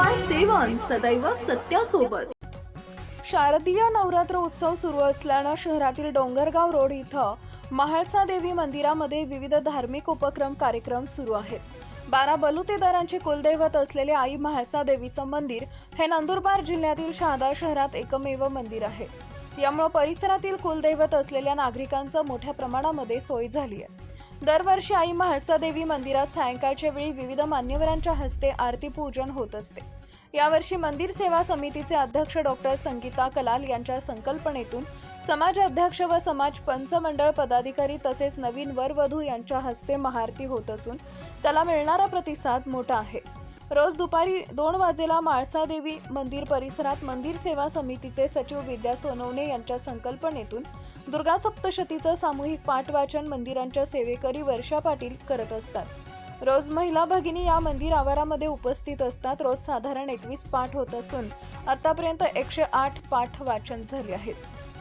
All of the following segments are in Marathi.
सदैव सत्यासोबत. शारदीय नवरात्र उत्सव सुरू असल्यानं शहरातील डोंगरगाव रोड इथं महाळसा देवी मंदिरामध्ये विविध धार्मिक उपक्रम कार्यक्रम सुरू आहेत. बारा बलुतेदारांचे कुलदैवत असलेले आई महाळसा देवीचं मंदिर हे नंदुरबार जिल्ह्यातील शहादा शहरात एकमेव मंदिर आहे. यामुळे परिसरातील कुलदैवत असलेल्या नागरिकांचं मोठ्या प्रमाणामध्ये सोय झाली आहे. दरवर्षी आई महाळसा देवी मंदिरात सायंकाळच्या वेळी विविध मान्यवरांच्या हस्ते आरती पूजन होत असते. यावर्षी मंदिर सेवा समितीचे अध्यक्ष डॉक्टर संगीता कलाल यांच्या संकल्पनेतून समाज अध्यक्ष व समाज पंचमंडळ पदाधिकारी तसेच नवीन वरवधू यांच्या हस्ते महाआरती होत असून त्याला मिळणारा प्रतिसाद मोठा आहे. रोज दुपारी दोन वाजेला माळसादेवी मंदिर परिसरात मंदिर सेवा समितीचे सचिव विद्या सोनवणे यांच्या संकल्पनेतून दुर्गा सप्तशतीचं सामूहिक पाठवाचन मंदिरांच्या सेवेकरी वर्षा पाटील करत असतात. रोज महिला भगिनी या मंदिर आवारामध्ये उपस्थित असतात. रोज साधारण एकवीस पाठ होत असून आतापर्यंत एकशे आठ पाठ वाचन झाले आहेत.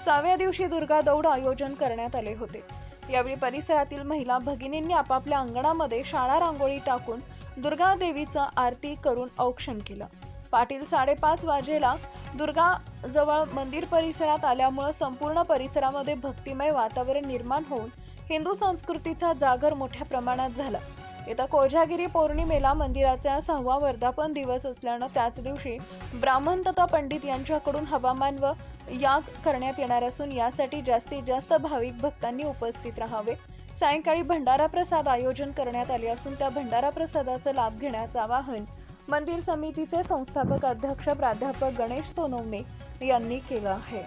सहाव्या दिवशी दुर्गा दौड आयोजन करण्यात आले होते. यावेळी परिसरातील महिला भगिनींनी आपापल्या अंगणामध्ये शाळा रांगोळी टाकून दुर्गा देवीचं आरती करून औक्षण केलं. पाटील साडेपाच वाजेला दुर्गा जवळ मंदिर परिसरात आल्यामुळं संपूर्ण परिसरामध्ये भक्तिमय वातावरण निर्माण होऊन हिंदू संस्कृतीचा जागर मोठ्या प्रमाणात झाला. येत्या कोजागिरी पौर्णिमेला मंदिराचा सहावा वर्धापन दिवस असल्यानं त्याच दिवशी ब्राह्मण तथा पंडित यांच्याकडून हवामान व याग करण्यात येणार असून यासाठी जास्तीत जास्त भाविक भक्तांनी उपस्थित राहावे. सायंकाळी भंडारा प्रसाद आयोजन करण्यात आले असून त्या भंडारा प्रसादाचा लाभ घेण्याचं आवाहन मंदिर समितीचे संस्थापक अध्यक्ष प्राध्यापक गणेश सोनवणे यांनी केलं आहे.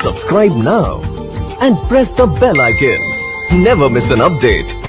Subscribe now and press the bell icon never miss an update